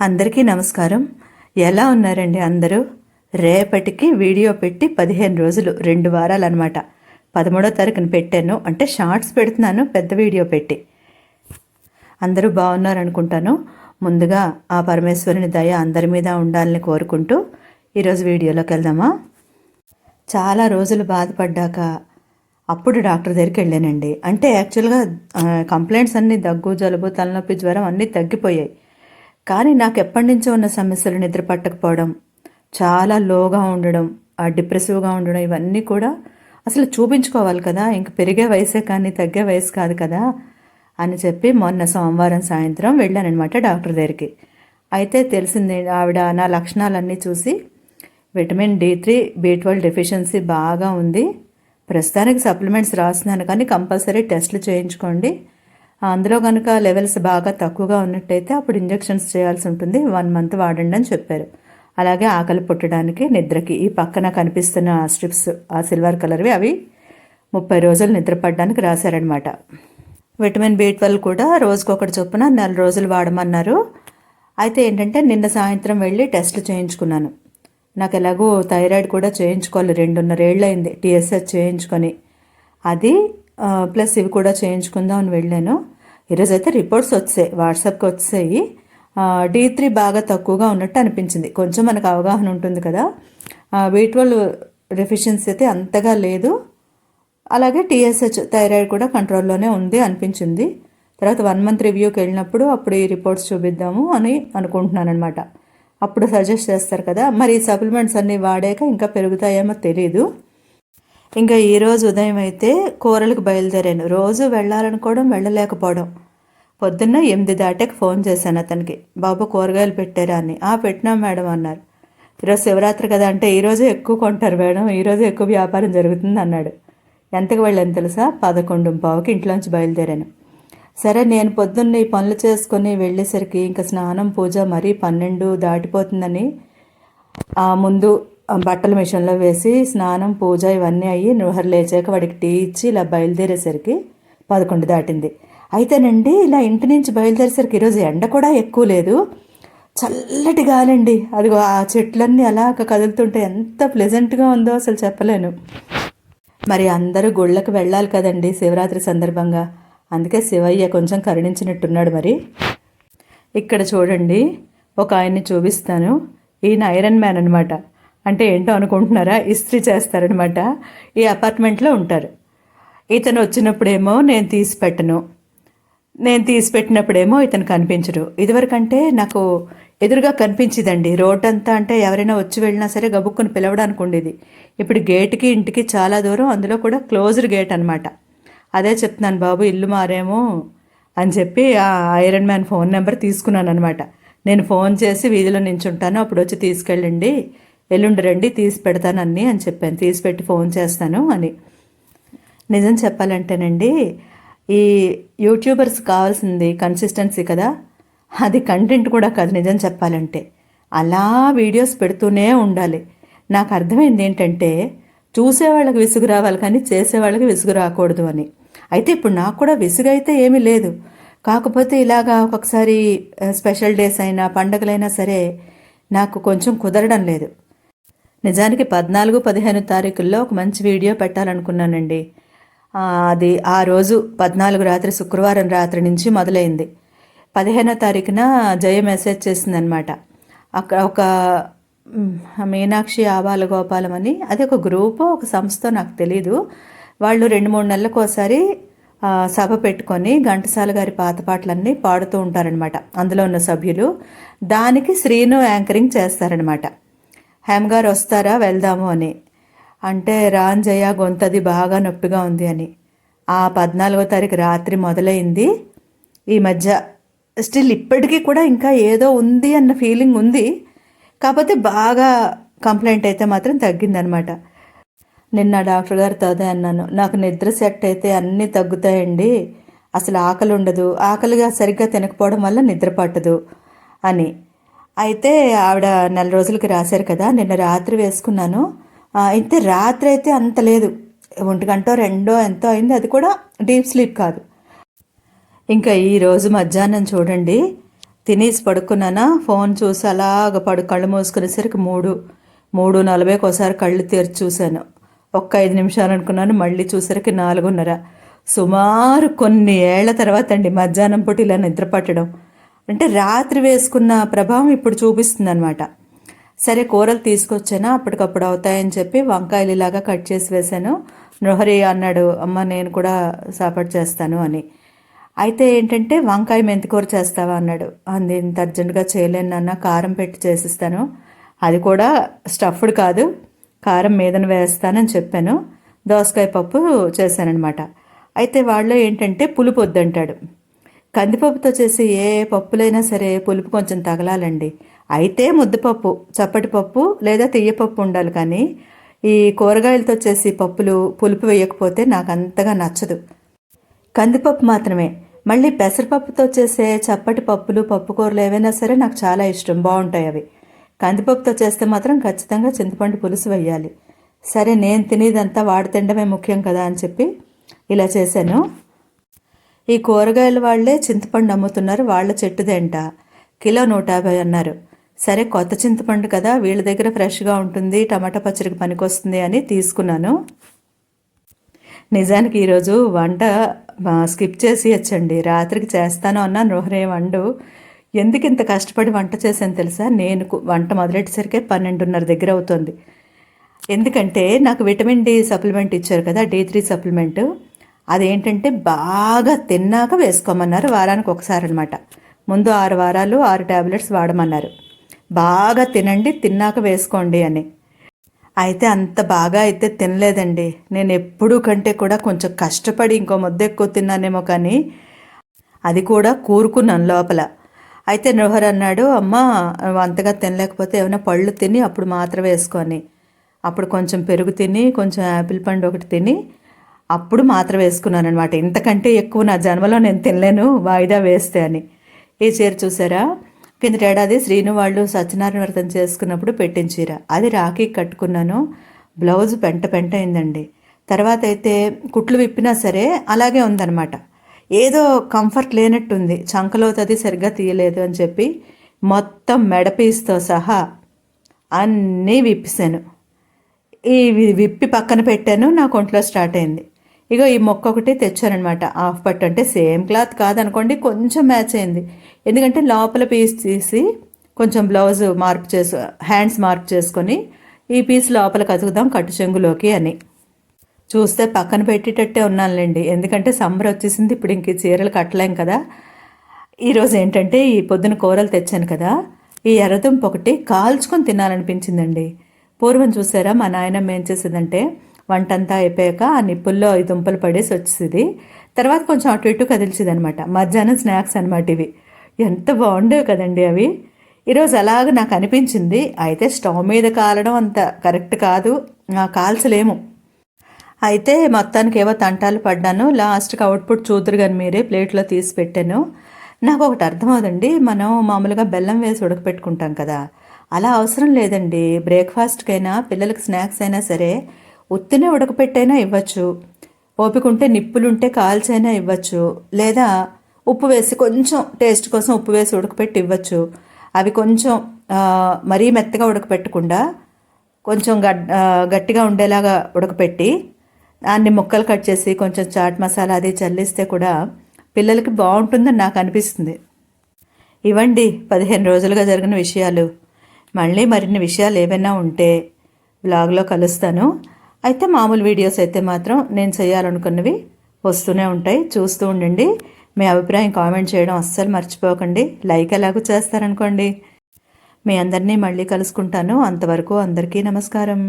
అందరికీ నమస్కారం. ఎలా ఉన్నారండి అందరూ? రేపటికి వీడియో పెట్టి పదిహేను రోజులు రెండు వారాలు అనమాట పదమూడో తారీఖున పెట్టాను. అంటే షార్ట్స్ పెడుతున్నాను పెద్ద వీడియో పెట్టి. అందరూ బాగున్నారనుకుంటాను. ముందుగా ఆ పరమేశ్వరుని దయ అందరి మీద ఉండాలని కోరుకుంటూ ఈరోజు వీడియోలోకి వెళ్దామా? చాలా రోజులు బాధపడ్డాక అప్పుడు డాక్టర్ దగ్గరికి వెళ్ళానండి. అంటే యాక్చువల్గా కంప్లైంట్స్ అన్నీ దగ్గు జలుబు తలనొప్పి జ్వరం అన్నీ తగ్గిపోయాయి. కానీ నాకు ఎప్పటి నుంచో ఉన్న సమస్యలు నిద్ర పట్టకపోవడం చాలా లోగా ఉండడం ఆ డిప్రెసివ్గా ఉండడం ఇవన్నీ కూడా అసలు చూపించుకోవాలి కదా. ఇంక పెరిగే వయసే కానీ తగ్గే వయసు కాదు కదా అని చెప్పి మొన్న సోమవారం సాయంత్రం వెళ్ళానమాట డాక్టర్ దగ్గరికి. అయితే తెలిసింది ఆవిడ నా లక్షణాలన్నీ చూసి vitamin D three B twelve deficiency బాగా ఉంది. ప్రస్తుతానికి సప్లిమెంట్స్ రాస్తున్నాను కానీ కంపల్సరీ టెస్ట్లు చేయించుకోండి. అందులో కనుక లెవెల్స్ బాగా తక్కువగా ఉన్నట్టయితే అప్పుడు ఇంజెక్షన్స్ చేయాల్సి ఉంటుంది. వన్ మంత్ వాడండి అని చెప్పారు. అలాగే ఆకలి పుట్టడానికి నిద్రకి ఈ పక్కన కనిపిస్తున్న స్ట్రిప్స్ ఆ సిల్వర్ కలర్వి అవి ముప్పై రోజులు నిద్రపడడానికి రాశారనమాట విటమిన్ బి ట్వెల్వ్ కూడా రోజుకొకటి చొప్పున నెల రోజులు వాడమన్నారు. అయితే ఏంటంటే నిన్న సాయంత్రం వెళ్ళి టెస్ట్లు చేయించుకున్నాను. నాకు ఎలాగో థైరాయిడ్ కూడా చేయించుకోవాలి. రెండున్నర ఏళ్ళు అయింది టీఎస్ఎస్ చేయించుకొని. అది ప్లస్ ఇవి కూడా చేయించుకుందాం అని వెళ్ళాను. ఈరోజు అయితే రిపోర్ట్స్ వచ్చాయి వాట్సాప్కి వచ్చాయి. డి త్రీ బాగా తక్కువగా ఉన్నట్టు అనిపించింది. కొంచెం మనకు అవగాహన ఉంటుంది కదా. వీటివల్ డెఫిషియన్సీ అయితే అంతగా లేదు. అలాగే టీఎస్హెచ్ థైరాయిడ్ కూడా కంట్రోల్లోనే ఉంది అనిపించింది. తర్వాత వన్ మంత్ రివ్యూకి వెళ్ళినప్పుడు అప్పుడు ఈ రిపోర్ట్స్ చూపిద్దాము అని అనుకుంటున్నాను అనమాట అప్పుడు సజెస్ట్ చేస్తారు కదా. మరి ఈ సప్లిమెంట్స్ అన్నీ వాడాక ఇంకా పెరుగుతాయేమో తెలియదు ఇంకా ఈరోజు ఉదయం అయితే కూరలకు బయలుదేరాను. రోజు వెళ్ళాలనుకోవడం వెళ్ళలేకపోవడం. పొద్దున్న ఎనిమిది దాటాక ఫోన్ చేశాను అతనికి. బాబు కూరగాయలు పెట్టారా అని. ఆ పెట్టినాం మేడం అన్నారు. ఈరోజు శివరాత్రి కదా అంటే ఈరోజు ఎక్కువ కొంటారు మేడం. ఈరోజు ఎక్కువ వ్యాపారం జరుగుతుంది అన్నాడు. ఎంతకు వెళ్ళాను తెలుసా? పదకొండు పావుకి ఇంట్లోంచి బయలుదేరాను. సరే నేను పొద్దున్న ఈ పనులు చేసుకొని వెళ్ళేసరికి ఇంకా స్నానం పూజ మరీ పన్నెండు దాటిపోతుందని ఆ ముందు బట్టల మిషన్లో వేసి స్నానం పూజ ఇవన్నీ అయ్యి నుహర్ లేచాక వాడికి టీ ఇచ్చి ఇలా బయలుదేరేసరికి పదకొండు దాటింది. అయితేనండి ఇలా ఇంటి నుంచి బయలుదేరేసరికి ఈరోజు ఎండ కూడా ఎక్కువ లేదు. చల్లటి గాలండి. అది ఆ చెట్లన్నీ అలా కదులుతుంటే ఎంత ప్లెజెంట్గా ఉందో అసలు చెప్పలేను. మరి అందరూ గుళ్ళకు వెళ్ళాలి కదండి శివరాత్రి సందర్భంగా. అందుకే శివయ్య కొంచెం కరుణించినట్టున్నాడు మరి. ఇక్కడ చూడండి ఒక ఆయన్ని చూపిస్తాను. ఈయన ఐరన్ మ్యాన్ అనమాట అంటే ఏంటో అనుకుంటున్నారా? ఇస్త్రీ చేస్తారనమాట. ఈ అపార్ట్మెంట్లో ఉంటారు. ఇతను వచ్చినప్పుడేమో నేను తీసి పెట్టను. నేను తీసి పెట్టినప్పుడేమో ఇతను కనిపించడు ఇదివరకంటే నాకు ఎదురుగా కనిపించేదండి. రోడ్ అంతా అంటే ఎవరైనా వచ్చి వెళ్ళినా సరే గబుక్కుని పిలవడానికి ఉండేది. ఇప్పుడు గేట్కి ఇంటికి చాలా దూరం. అందులో కూడా క్లోజ్డ్ గేట్ అనమాట అదే చెప్తున్నాను బాబు ఇల్లు మారేమో అని చెప్పి ఆ ఐరన్ మ్యాన్ ఫోన్ నెంబర్ తీసుకున్నాను అనమాట నేను ఫోన్ చేసి వీధిలో నించుంటాను. అప్పుడు వచ్చి తీసుకెళ్ళండి. ఎల్లుండి రండి తీసి పెడతాను అని చెప్పాను. తీసి పెట్టి ఫోన్ చేస్తాను అని. నిజం చెప్పాలంటేనండి ఈ యూట్యూబర్స్ కావాల్సింది కన్సిస్టెన్సీ కదా. అది కంటెంట్ కూడా కాదు నిజం చెప్పాలంటే. అలా వీడియోస్ పెడుతూనే ఉండాలి. నాకు అర్థమైంది ఏంటంటే చూసేవాళ్ళకి విసుగు రావాలి కానీ చేసేవాళ్ళకి విసుగు రాకూడదు అని. అయితే ఇప్పుడు నాకు కూడా విసుగు అయితే ఏమీ లేదు. కాకపోతే ఇలాగా ఒక్కొక్కసారి స్పెషల్ డేస్ అయినా పండగలైనా సరే నాకు కొంచెం కుదరడం లేదు. నిజానికి పద్నాలుగు పదిహేను తారీఖుల్లో ఒక మంచి వీడియో పెట్టాలనుకున్నానండి. అది ఆ రోజు పద్నాలుగు రాత్రి శుక్రవారం రాత్రి నుంచి మొదలైంది. పదిహేనో తారీఖున జయ మెసేజ్ చేసిందనమాట. అక్కడ ఒక మీనాక్షి ఆబాల గోపాలం అని అది ఒక గ్రూప్ ఒక సంస్థ నాకు తెలీదు. వాళ్ళు రెండు మూడు నెలలకు ఒకసారి సభ పెట్టుకొని ఘంటసాల గారి పాత పాటలన్నీ పాడుతూ ఉంటారనమాట. అందులో ఉన్న సభ్యులు. దానికి శ్రీను యాంకరింగ్ చేస్తారనమాట. హేమ్ గారు వస్తారా? వెళ్దాము అని. అంటే రాంజయ్య గొంతది బాగా నొప్పిగా ఉంది అని. ఆ పద్నాలుగో తారీఖు రాత్రి మొదలైంది. ఈ మధ్య స్టిల్ ఇప్పటికీ కూడా ఇంకా ఏదో ఉంది అన్న ఫీలింగ్ ఉంది. కాకపోతే బాగా కంప్లైంట్ అయితే మాత్రం తగ్గిందనమాట నిన్న డాక్టర్ గారితో అదే అన్నాను. నాకు నిద్ర సెట్ అయితే అన్నీ తగ్గుతాయండి. అసలు ఆకలి ఉండదు ఆకలిగా సరిగ్గా తినకపోవడం వల్ల నిద్ర పట్టదు అని. అయితే ఆవిడ నెల రోజులకి రాశారు కదా నిన్న రాత్రి వేసుకున్నాను. అయితే రాత్రి అయితే అంత లేదు. ఒంటి గంట రెండో ఎంతో అయింది. అది కూడా డీప్ స్లీప్ కాదు. ఇంకా ఈరోజు మధ్యాహ్నం చూడండి. తినేసి పడుకున్నానా? ఫోన్ చూసి అలాగ పడు కళ్ళు మూసుకునేసరికి మూడు మూడు నలభైకి ఒకసారి కళ్ళు తెరిచి చూశాను. ఒక్క ఐదు నిమిషాలు అనుకున్నాను. మళ్ళీ చూసరికి నాలుగున్నర. సుమారు కొన్ని ఏళ్ళ తర్వాత అండి మధ్యాహ్నం పూట ఇలా నిద్ర పట్టడం. అంటే రాత్రి వేసుకున్న ప్రభావం ఇప్పుడు చూపిస్తుంది అనమాట సరే కూరలు తీసుకొచ్చానా? అప్పటికప్పుడు అవుతాయని చెప్పి వంకాయలు ఇలాగా కట్ చేసి వేశాను. నృహరి అన్నాడు అమ్మ నేను కూడా సాపాటు చేస్తాను అని. అయితే ఏంటంటే వంకాయ మెంతికూర చేస్తావా? అన్నాడు. అంది ఇంత అర్జెంటుగా చేయలేను నాన్న కారం పెట్టి చేసిస్తాను. అది కూడా స్టఫ్డ్ కాదు కారం మీదన వేస్తానని చెప్పాను. దోసకాయ పప్పు చేశానఅనమాట అయితే వాళ్ళు ఏంటంటే పులుపు వద్దంటాడు. కందిపప్పుతో చేసి ఏ పప్పులైనా సరే పులుపు కొంచెం తగలాలండి. అయితే ముద్దపప్పు చప్పటి పప్పు లేదా తీయపప్పు ఉండాలి కానీ ఈ కూరగాయలతో చేసి పప్పులు పులుపు వేయకపోతే నాకు అంతగా నచ్చదు. కందిపప్పు మాత్రమే. మళ్ళీ పెసరపప్పుతో చేసే చప్పటి పప్పులు పప్పు కూరలు ఏవైనా సరే నాకు చాలా ఇష్టం బాగుంటాయి అవి. కందిపప్పుతో చేస్తే మాత్రం ఖచ్చితంగా చింతపండు పులుసు వేయాలి. సరే నేను తినేదంతా వాడి తినడమే ముఖ్యం కదా అని చెప్పి ఇలా చేశాను. ఈ కూరగాయల వాళ్ళే చింతపండు అమ్ముతున్నారు వాళ్ళ చెట్టుదేంట కిలో నూట యాభై అన్నారు. సరే కొత్త చింతపండు కదా వీళ్ళ దగ్గర ఫ్రెష్గా ఉంటుంది టమాటా పచ్చడికి పనికొస్తుంది అని తీసుకున్నాను. నిజానికి ఈరోజు వంట స్కిప్ చేసి వచ్చండి. రాత్రికి చేస్తాను అన్న నృహరే వండు. ఎందుకు ఇంత కష్టపడి వంట చేశాను తెలుసా? నేను వంట మొదలెట్టేసరికి పన్నెండున్నర దగ్గర అవుతుంది. ఎందుకంటే నాకు విటమిన్ డి సప్లిమెంట్ ఇచ్చారు కదా డి త్రీ సప్లిమెంట్. అదేంటంటే బాగా తిన్నాక వేసుకోమన్నారు వారానికి ఒకసారి అనమాట ముందు ఆరు వారాలు ఆరు ట్యాబ్లెట్స్ వాడమన్నారు. బాగా తినండి తిన్నాక వేసుకోండి అని. అయితే అంత బాగా అయితే తినలేదండి. నేను ఎప్పుడూ కంటే కూడా కొంచెం కష్టపడి ఇంకో ముద్ద ఎక్కువ తిన్నానేమో కానీ అది కూడా కూరుకున్నాను లోపల. అయితే నృహర్ అన్నాడు అమ్మ అంతగా తినలేకపోతే ఏమైనా పళ్ళు తిని అప్పుడు మాత్రం వేసుకొని అప్పుడు కొంచెం పెరుగు తిని కొంచెం యాపిల్ పండు ఒకటి తిని అప్పుడు మాత్రం వేసుకున్నాను అనమాట ఇంతకంటే ఎక్కువ నా జన్మలో నేను తినలేను వాయిదా వేస్తే అని. ఈ చీర చూసారా? కిందటేడాది శ్రీను వాళ్ళు సత్యనారాయణ వ్రతం చేసుకున్నప్పుడు పెట్టిన చీర. అది రాఖీ కట్టుకున్నాను. బ్లౌజ్ పెంట పెంట అయిందండి. తర్వాత అయితే కుట్లు విప్పినా సరే అలాగే ఉందన్నమాట. ఏదో కంఫర్ట్ లేనట్టుంది. చంకలోతది సరిగ్గా తీయలేదు అని చెప్పి మొత్తం మెడపీస్తో సహా అన్నీ విప్పిసాను ఈ విప్పి పక్కన పెట్టాను. నా కొంట్లో స్టార్ట్ అయింది. ఇక ఈ మొక్క ఒకటి తెచ్చానమాట హాఫ్ పట్టు అంటే సేమ్ క్లాత్ కాదనుకోండి కొంచెం మ్యాచ్ అయింది. ఎందుకంటే లోపల పీస్ తీసి కొంచెం బ్లౌజ్ మార్పు చేసు హ్యాండ్స్ మార్పు చేసుకొని ఈ పీస్ లోపల కతుకుదాం కట్టు చెంగులోకి అని. చూస్తే పక్కన పెట్టేటట్టే ఉన్నానులేండి. ఎందుకంటే సమ్మర్ వచ్చేసింది ఇప్పుడు ఇంక చీరలు కట్టలేం కదా. ఈరోజు ఏంటంటే ఈ పొద్దున కూరలు తెచ్చాను కదా. ఈ ఎర్రదుంప ఒకటి కాల్చుకొని తినాలనిపించిందండి. పూర్వం చూసారా మా నాయనమ్మ ఏం చేసేదంటే వంటంతా అయిపోయాక ఆ నిప్పుల్లో ఈ దుంపలు పడేసి వచ్చేది తర్వాత కొంచెం అటు ఇటు కదిల్చేది అనమాట మధ్యాహ్నం స్నాక్స్ అనమాట ఇవి. ఎంత బాగుండేవి కదండి అవి. ఈరోజు అలాగ నాకు అనిపించింది. అయితే స్టవ్ మీద కాలడం అంత కరెక్ట్ కాదు. కాల్చలేము. అయితే మొత్తానికి ఏవో తంటాలు పడ్డాను. లాస్ట్కి అవుట్పుట్ చూద్దరు కానీ మీరే ప్లేట్లో తీసి పెట్టాను. నాకు ఒకటి అర్థమవుదండి మనం మామూలుగా బెల్లం వేసి ఉడకపెట్టుకుంటాం కదా. అలా అవసరం లేదండి. బ్రేక్ఫాస్ట్కైనా పిల్లలకి స్నాక్స్ అయినా సరే ఉత్తినే ఉడకపెట్టైనా ఇవ్వచ్చు. ఓపికంటే నిప్పులుంటే కాల్చైనా ఇవ్వచ్చు. లేదా ఉప్పు వేసి కొంచెం టేస్ట్ కోసం ఉప్పు వేసి ఉడకపెట్టి ఇవ్వచ్చు. అవి కొంచెం మరీ మెత్తగా ఉడకపెట్టకుండా కొంచెం గట్టిగా ఉండేలాగా ఉడకపెట్టి దాన్ని ముక్కలు కట్ చేసి కొంచెం చాట్ మసాలా అది చల్లిస్తే కూడా పిల్లలకి బాగుంటుందని నాకు అనిపిస్తుంది. ఇవ్వండి పదిహేను రోజులుగా జరిగిన విషయాలు. మళ్ళీ మరిన్ని విషయాలు ఏవైనా ఉంటే బ్లాగ్లో కలుస్తాను. అయితే మామూలు వీడియోస్ అయితే మాత్రం నేను చేయాలనుకున్నవి వస్తూనే ఉంటాయి. చూస్తూ ఉండండి. మీ అభిప్రాయం కామెంట్ చేయడం అస్సలు మర్చిపోకండి. లైక్ ఎలాగో చేస్తారనుకోండి. మీ అందరినీ మళ్ళీ కలుసుకుంటాను. అంతవరకు అందరికీ నమస్కారం.